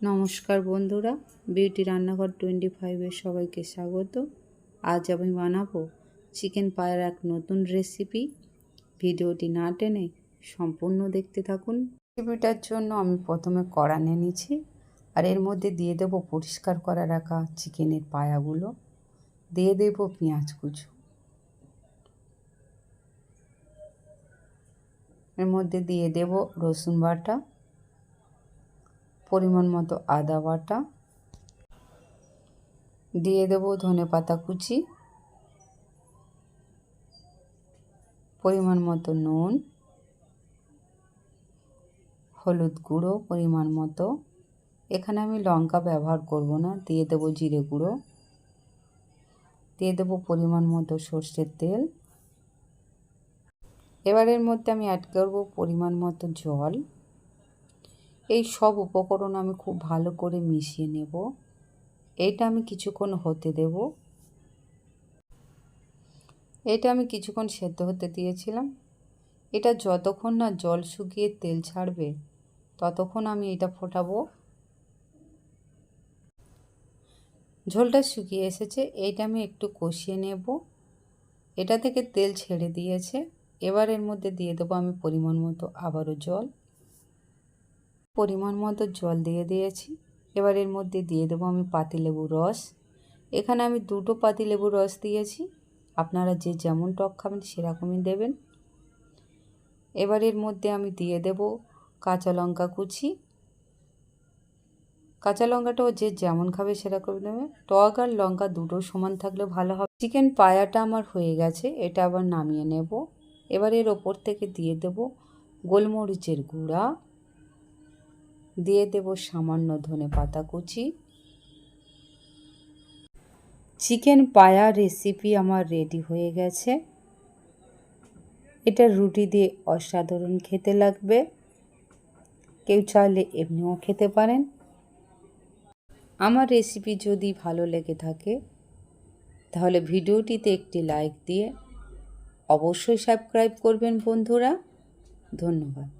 নমস্কার বন্ধুরা, বিউটি রান্নাঘর টোয়েন্টি ফাইভের সবাইকে স্বাগত। আজ আমি বানাবো চিকেন পায়ের এক নতুন রেসিপি ভিডিওটি না টেনে সম্পূর্ণ দেখতে থাকুন। রেসিপিটার জন্য আমি প্রথমে কড়া নিয়ে আর এর মধ্যে দিয়ে দেবো পরিষ্কার করা রাখা চিকেনের পায়াগুলো। দিয়ে দেবো পেঁয়াজ কুচু। এর মধ্যে দিয়ে দেবো রসুন বাটা। পরিমাণ মতো আদা বাটা। দিয়ে দেব ধনে পাতা কুচি। পরিমাণ মতো নুন। হলুদ গুঁড়ো পরিমাণ মতো। এখানে আমি লঙ্কা ব্যবহার করব না, দিয়ে দেব জিরে গুঁড়ো। দিয়ে দেব পরিমাণ মতো সর্ষের তেল। এবারের মধ্যে আমি অ্যাড করব পরিমাণ মতো জল। এই সব উপকরণ আমি খুব ভালো করে মিশিয়ে নেব। এটা আমি কিছুক্ষণ হতে দেব। এটা আমি কিছুক্ষণ সেদ্ধ হতে দিয়েছিলাম। এটা যতক্ষণ না জল শুকিয়ে তেল ছাড়বে, ততক্ষণ আমি এটা ফোটাবো। ঝোলটা শুকিয়ে এসেছে, এইটা আমি একটু কষিয়ে নেব। এটা থেকে তেল ছেড়ে দিয়েছে। এবার এর মধ্যে দিয়ে দেবো আমি পরিমাণ মতো আবারও জল। পরিমাণ মতো জল দিয়ে দিয়েছি। এবার এর মধ্যে দিয়ে দেবো আমি পাতিলেবুর রস। এখানে আমি দুটো পাতিলেবুর রস দিয়েছি। আপনারা যে যেমন টক খাবেন সেরকমই দেবেন। এবার এর মধ্যে আমি দিয়ে দেব কাঁচা লঙ্কা কুচি। কাঁচা লঙ্কাটাও যে যেমন খাবে সেরকম দেবে টক আর লঙ্কা দুটো সমান থাকলে ভালো হবে। চিকেন পায়াটা আমার হয়ে গেছে, এটা আবার নামিয়ে নেব। এবার এর ওপর থেকে দিয়ে দেব গোলমরিচের গুঁড়া। দিয়ে দেব সামান্য ধনে পাতা কুচি। চিকেন পায়া রেসিপি আমার রেডি হয়ে গেছে। এটা রুটি দিয়ে অসাধারণ খেতে লাগবে। কেউ চাইলে এমনিও খেতে পারেন। আমার রেসিপি যদি ভালো লেগে থাকে, তাহলে ভিডিওটিতে একটি লাইক দিয়ে অবশ্যই সাবস্ক্রাইব করবেন বন্ধুরা। ধন্যবাদ।